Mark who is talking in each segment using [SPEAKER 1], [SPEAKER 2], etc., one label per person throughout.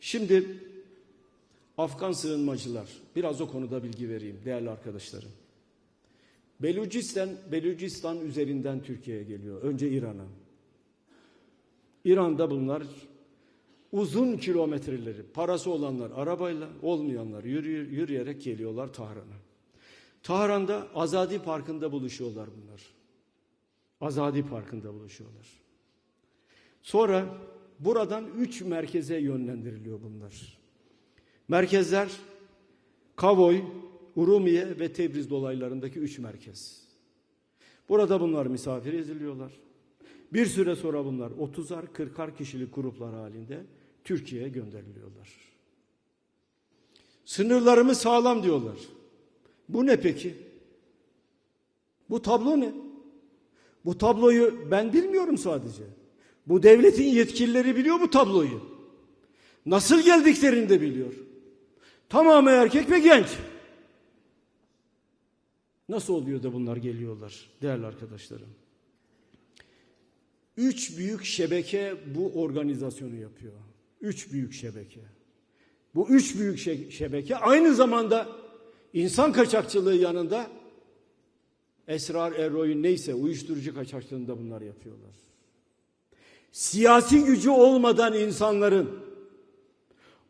[SPEAKER 1] Şimdi Afgan sığınmacılar, biraz o konuda bilgi vereyim değerli arkadaşlarım. Belucistan, Belucistan üzerinden Türkiye'ye geliyor. Önce İran'a. İran'da bunlar uzun kilometreleri, parası olanlar arabayla, olmayanlar yürü, yürüyerek geliyorlar Tahran'a. Tahran'da Azadi Parkı'nda buluşuyorlar bunlar. Azadi Parkı'nda buluşuyorlar. Sonra buradan üç merkeze yönlendiriliyor bunlar. Merkezler Kavoy, Urumiye ve Tebriz dolaylarındaki üç merkez. Burada bunlar misafir ediliyorlar. Bir süre sonra bunlar 30'ar 40'ar kişilik gruplar halinde Türkiye'ye gönderiliyorlar. Sınırlarımız sağlam diyorlar. Bu ne peki? Bu tablo ne? Bu tabloyu ben bilmiyorum sadece. Bu devletin yetkilileri biliyor bu tabloyu. Nasıl geldiklerini de biliyor. Tamamı erkek ve genç. Nasıl oluyor da bunlar geliyorlar değerli arkadaşlarım? Üç büyük şebeke bu organizasyonu yapıyor. Üç büyük şebeke. Bu üç büyük şe- şebeke aynı zamanda insan kaçakçılığı yanında esrar, eroin neyse uyuşturucu kaçakçılığında bunlar yapıyorlar. Siyasi gücü olmadan insanların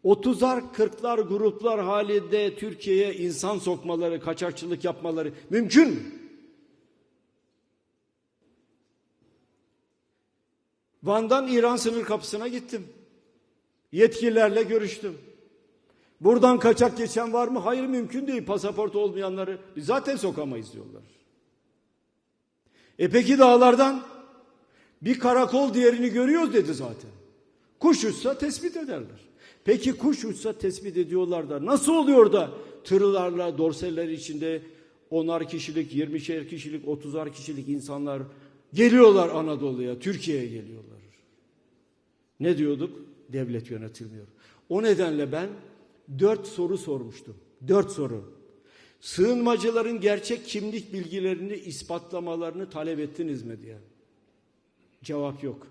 [SPEAKER 1] 30'ar 40'lar gruplar halinde Türkiye'ye insan sokmaları, kaçakçılık yapmaları mümkün mü? Van'dan İran sınır kapısına gittim. Yetkililerle görüştüm. Buradan kaçak geçen var mı? Hayır mümkün değil. Pasaport olmayanları zaten sokamayız diyorlar. E peki dağlardan bir karakol diğerini görüyoruz dedi zaten. Kuş uçsa tespit ederler. Peki kuş uçsa tespit ediyorlar da nasıl oluyor da tırlarla dorseller içinde onar kişilik, 20'şer kişilik, 30'ar kişilik insanlar geliyorlar Anadolu'ya, Türkiye'ye geliyorlar. Ne diyorduk? Devlet yönetilmiyor. O nedenle ben dört soru sormuştum. Dört soru. Sığınmacıların gerçek kimlik bilgilerini ispatlamalarını talep ettiniz mi diye. Cevap yok.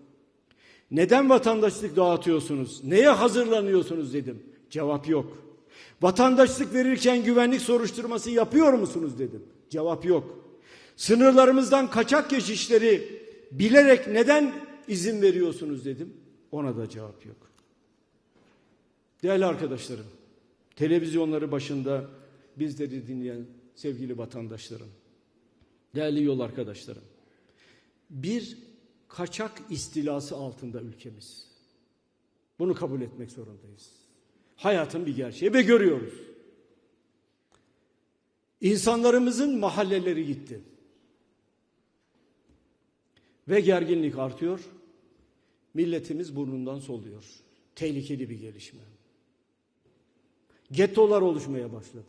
[SPEAKER 1] Neden vatandaşlık dağıtıyorsunuz? Neye hazırlanıyorsunuz dedim. Cevap yok. Vatandaşlık verirken güvenlik soruşturması yapıyor musunuz dedim. Cevap yok. Sınırlarımızdan kaçak geçişleri bilerek neden izin veriyorsunuz dedim. Ona da cevap yok. Değerli arkadaşlarım, televizyonları başında bizleri dinleyen sevgili vatandaşlarım, değerli yol arkadaşlarım. Bir kaçak istilası altında ülkemiz. Bunu kabul etmek zorundayız. Hayatın bir gerçeği ve görüyoruz. İnsanlarımızın mahalleleri gitti. Ve gerginlik artıyor. Milletimiz burnundan soluyor. Tehlikeli bir gelişme. Gettolar oluşmaya başladı.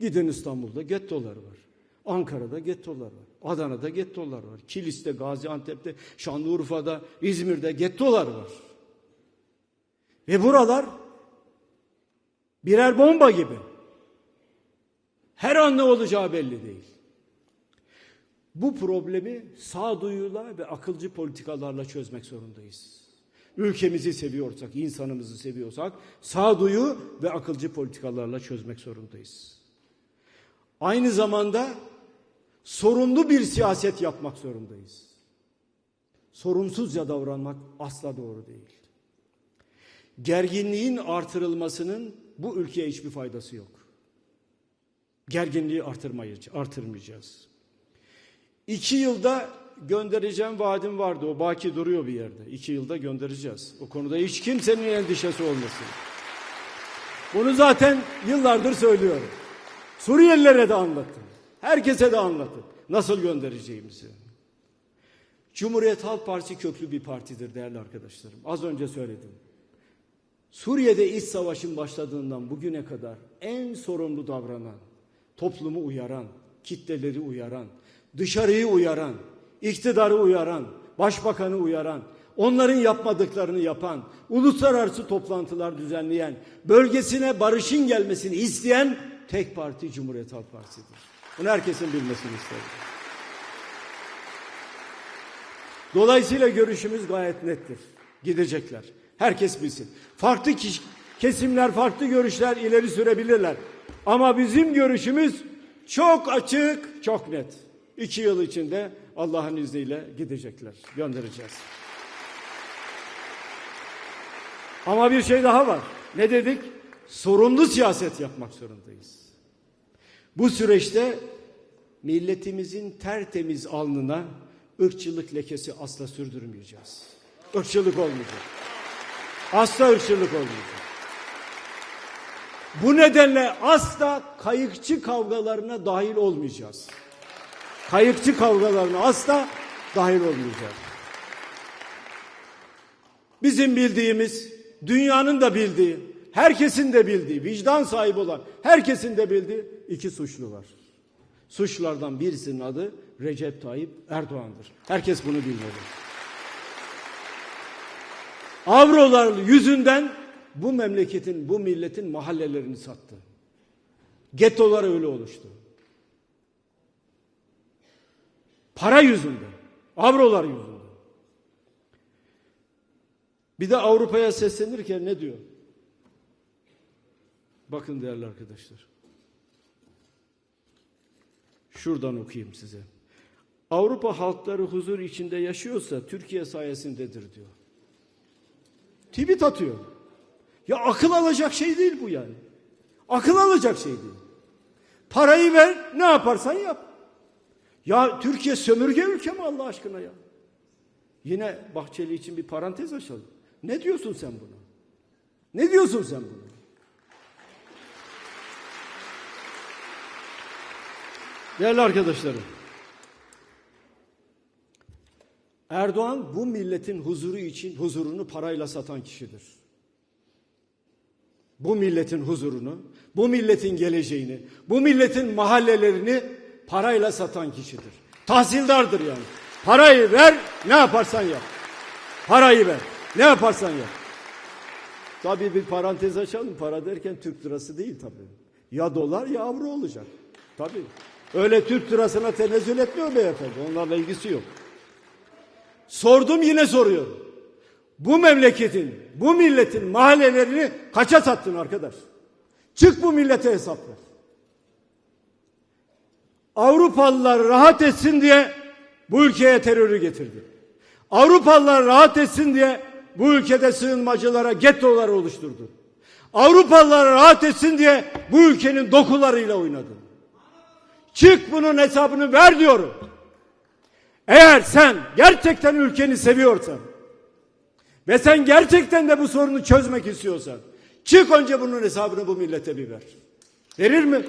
[SPEAKER 1] Gidin İstanbul'da gettolar var. Ankara'da gettolar var. Adana'da gettolar var. Kilis'te, Gaziantep'te, Şanlıurfa'da, İzmir'de gettolar var. Ve buralar birer bomba gibi. Her an ne olacağı belli değil. Bu problemi sağduyuyla ve akılcı politikalarla çözmek zorundayız. Ülkemizi seviyorsak, insanımızı seviyorsak sağduyu ve akılcı politikalarla çözmek zorundayız. Aynı zamanda sorumlu bir siyaset yapmak zorundayız. Sorumsuzca davranmak asla doğru değil. Gerginliğin artırılmasının bu ülkeye hiçbir faydası yok. Gerginliği artırmayacağız. İki yılda göndereceğim vaadim vardı. O baki duruyor bir yerde. İki yılda göndereceğiz. O konuda hiç kimsenin endişesi olmasın. Bunu zaten yıllardır söylüyorum. Suriyelilere de anlattım. Herkese de anlattım. Nasıl göndereceğimizi. Cumhuriyet Halk Partisi köklü bir partidir değerli arkadaşlarım. Az önce söyledim. Suriye'de iç savaşın başladığından bugüne kadar en sorumlu davranan, toplumu uyaran, kitleleri uyaran, dışarıyı uyaran, iktidarı uyaran, başbakanı uyaran, onların yapmadıklarını yapan, uluslararası toplantılar düzenleyen, bölgesine barışın gelmesini isteyen tek parti Cumhuriyet Halk Partisi'dir. Bunu herkesin bilmesini isterim. Dolayısıyla görüşümüz gayet nettir. Gidecekler. Herkes bilsin. Farklı kiş- kesimler, farklı görüşler ileri sürebilirler. Ama bizim görüşümüz çok açık, çok net. İki yıl içinde Allah'ın izniyle gidecekler. Göndereceğiz. Ama bir şey daha var. Ne dedik? Sorumlu siyaset yapmak zorundayız. Bu süreçte milletimizin tertemiz alnına ırkçılık lekesi asla sürdürmeyeceğiz. Irkçılık olmayacak. Asla ırkçılık olmayacak. Bu nedenle asla kayıkçı kavgalarına dahil olmayacağız. Kayıkçı kavgalarına asla dahil olmayacağız. Bizim bildiğimiz, dünyanın da bildiği, herkesin de bildiği, vicdan sahibi olan herkesin de bildiği iki suçlu var. Suçlardan birisinin adı Recep Tayyip Erdoğan'dır. Herkes bunu bilmeli. Avrolar yüzünden bu memleketin, bu milletin mahallelerini sattı. Gettolar öyle oluştu. Para yüzünden, avrolar yüzünden. Bir de Avrupa'ya seslenirken ne diyor? Bakın değerli arkadaşlar. Şuradan okuyayım size. Avrupa halkları huzur içinde yaşıyorsa Türkiye sayesindedir diyor. Tweet atıyor. Ya akıl alacak şey değil bu yani. Akıl alacak şey değil. Parayı ver ne yaparsan yap. Ya Türkiye sömürge ülke mi Allah aşkına ya? Yine Bahçeli için bir parantez açalım. Ne diyorsun sen buna? Ne diyorsun sen buna? Değerli arkadaşlarım. Erdoğan bu milletin huzuru için huzurunu parayla satan kişidir. Bu milletin huzurunu, bu milletin geleceğini, bu milletin mahallelerini parayla satan kişidir. Tahsildardır yani. Parayı ver, ne yaparsan yap. Parayı ver, ne yaparsan yap. Tabii bir parantez açalım. Para derken Türk lirası değil tabii. Ya dolar ya avro olacak. Tabii. Öyle Türk lirasına tenezzül etmiyor beyefendi. Onlarla ilgisi yok. Sordum yine soruyorum. Bu memleketin, bu milletin mahallelerini kaça sattın arkadaş? Çık bu millete hesap ver. Avrupalılar rahat etsin diye bu ülkeye terörü getirdi. Avrupalılar rahat etsin diye bu ülkede sığınmacılara gettolar oluşturdu. Avrupalılar rahat etsin diye bu ülkenin dokularıyla oynadı. Çık bunun hesabını ver diyorum. Eğer sen gerçekten ülkeni seviyorsan ve sen gerçekten de bu sorunu çözmek istiyorsan çık önce bunun hesabını bu millete bir ver. Verir mi?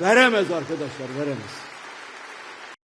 [SPEAKER 1] Veremez arkadaşlar veremez.